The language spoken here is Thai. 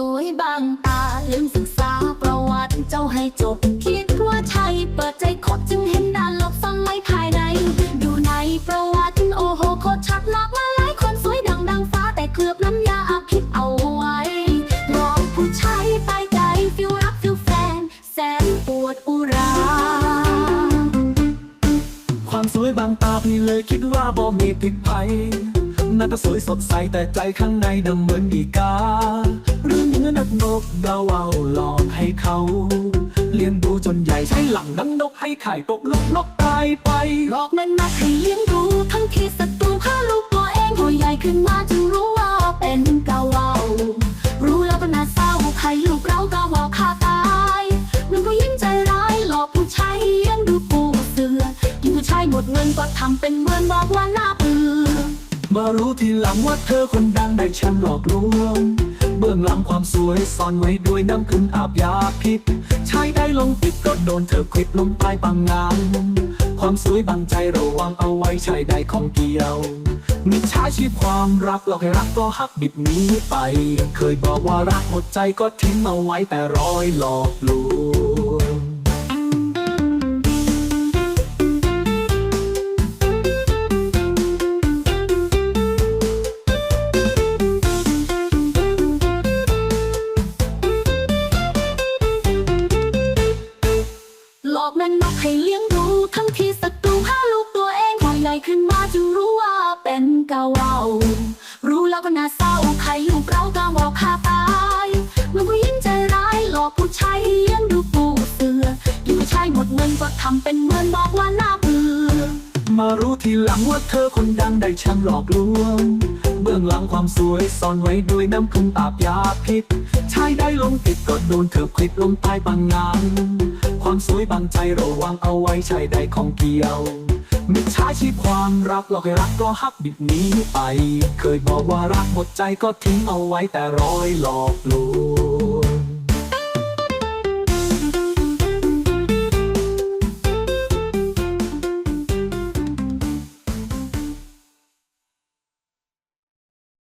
สวยบางตาลืมศึกษาประวัติเจ้าให้จบ คิดว่าใช่เปิดใจคบจึงเห็นด้านลบซ่อนไว้ภายใน ดูในประวัติโอ้โหโคตรชัดหลากมาหลายคนสวยดังดังฟ้าแต่เคลือบน้ำยาอาพิษเอาไว้รองผู้ชายตายใจฟิลรักฟิลแฟน แสนปวดอุรา ความสวยบางตาพี่เลยคิดว่าบ่มีผิดภัยหน้าตาสวยสดใสแต่ใจข้างในดำเหมือนอีกา นักนกดาเอาหลอกให้เขา เลี้ยงดูจนใหญ่ใช้หลังดังนกให้ไข่ตกลูกนกตายไปหลอกมันมาให้เลี้ยงดูทั้งที่ศัตรูฆ่าลูกตัวเองหัวใหญ่ขึ้นมาจึงรู้ว่าเป็นกาวาวรู้แล้วก็น่าเศร้าใครลูกเรากาวาวฆ่าตายมันผู้หญิงใจร้ายหลอกผู้ชายเลี้ยงดูปูเสือยิ่งผู้ชายหมดเงินก็ทำเป็นเหมือนบอกว่าน่าเบื่อมารู้ทีหลังว่าเธอคนดังได้แชมป์หลอกลวง เบื้องหลังความสวยซ่อนไว้ด้วยน้ำขึ้นอาบยาพิษชายได้ลงติดก็โดนเธอคลิปลงใต้ปังงามความสวยบางใจระวังเอาไว้ชายได้ของเกี่ยวมิจฉาชีพความรักเราให้รักก็หักบิดนี้ไป เคยบอกว่ารักหมดใจก็ทิ้งเอาไว้แต่รอยหลอกลวง หลอกแม่นกให้เลี้ยงดูทั้งที่ศัตรูห้าลูกตัวเองพอใหญ่ขึ้นมาจึงรู้ว่าเป็นกาวาว มารู้ทีหลังว่าเธอคนดังได้ชมป์หลอกลวง เบื้องหลังความสวยซ่อนไว้ด้วยน้ำพึ่งอาบยาพิษชายได้ลงติดก็โดนเธอคลิปลงใต้บางงามความสวยบางใจระวังเอาไว้ชายได้ของเกี่ยวมิจฉาชีพความรักหลอกให้รักก็หักบิดนี้ไป เคยบอกว่ารักหมดใจก็ทิ้งเอาไว้แต่รอยหลอกลวง